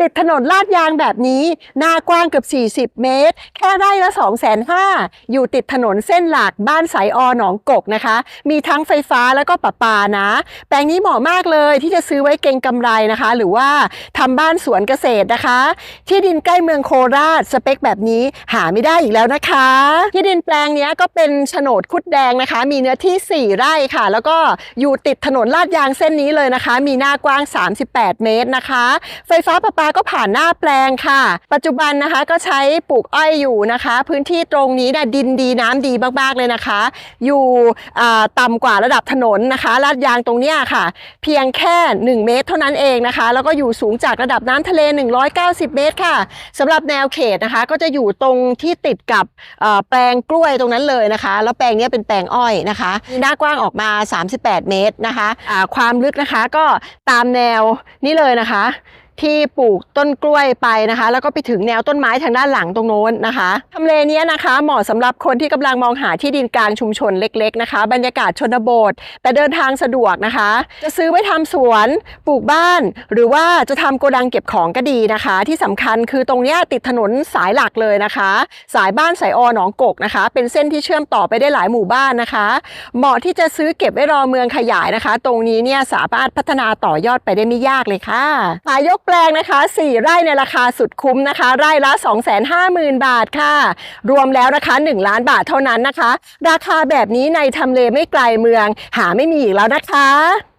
ติดถนนลาดยางแบบนี้ หน้ากว้างเกือบ 40 เมตร แค่ไร่ละ 2 5 0 0 0อยู่ติดถนนเส้นหลักบ้านสายอหนองกกนะคะ มีทั้งไฟฟ้าแล้วก็ประปานะ แปลงนี้เหมาะมากเลยที่จะซื้อไว้เก็งกำไรนะคะ หรือว่าทำบ้านสวนเกษตรนะคะ ที่ดินใกล้เมืองโคราชสเปคแบบนี้หาไม่ได้อีกแล้วนะคะ ที่ดินแปลงนี้ก็เป็นโฉนดคุดแดงนะคะ มีเนื้อที่ 4 ไร่ค่ะ แล้วก็อยู่ติดถนนลาดยางเส้นนี้เลยนะคะ มีหน้ากว้าง 38 เมตรนะคะ ไฟฟ้าประปาก็ผ่านหน้าแปลงค่ะ ปัจจุบันนะคะก็ใช้ปลูกอ้อยอยู่นะคะ พื้นที่ตรงนี้เนะดินดีน้ำดีมากๆเลยนะคะ อยู่อ่าต่ำกว่าระดับถนนนะคะลาดยางตรงเนี้ยค่ะ เพียงแค่ 1 เมตร เท่านั้นเองนะคะ แล้วก็อยู่สูงจากระดับน้ำทะเล 190 เมตรค่ะสำหรับแนวเขตนะคะ ก็จะอยู่ตรงที่ติดกับแปลงกล้วยตรงนั้นเลยนะคะ แล้วแปลงนี้เป็นแปลงอ้อยนะคะมีหน้ากว้างออกมา 38 เมตรนะคะอ่าความลึกนะคะก็ตามแนวนี่เลยนะคะ ที่ปลูกต้นกล้วยไปนะคะ แล้วก็ไปถึงแนวต้นไม้ทางด้านหลังตรงโน้นนะคะทำเลเนี้ยนะคะเหมาะสำหรับคนที่กำลังมองหาที่ดินกลางชุมชนเล็ก ๆนะคะ บรรยากาศชนบท แต่เดินทางสะดวกนะคะ จะซื้อไว้ทำสวนปลูกบ้าน หรือว่าจะทำโกดังเก็บของก็ดีนะคะ ที่สำคัญคือตรงนี้ติดถนนสายหลักเลยนะคะ สายบ้านสายอหนองกกนะคะ เป็นเส้นที่เชื่อมต่อไปได้หลายหมู่บ้านนะคะ เหมาะที่จะซื้อเก็บไว้รอเมืองขยายนะคะ ตรงนี้เนี่ยสามารถพัฒนาต่อยอดไปได้ไม่ยากเลยค่ะขายยกแปลงนะคะ 4 ไร่ในราคาสุดคุ้มนะคะ ไร่ละ 250,000 บาทค่ะ รวมแล้วนะคะ 1 ล้านบาทเท่านั้นนะคะ ราคาแบบนี้ในทำเลไม่ไกลเมือง หาไม่มีอีกแล้วนะคะ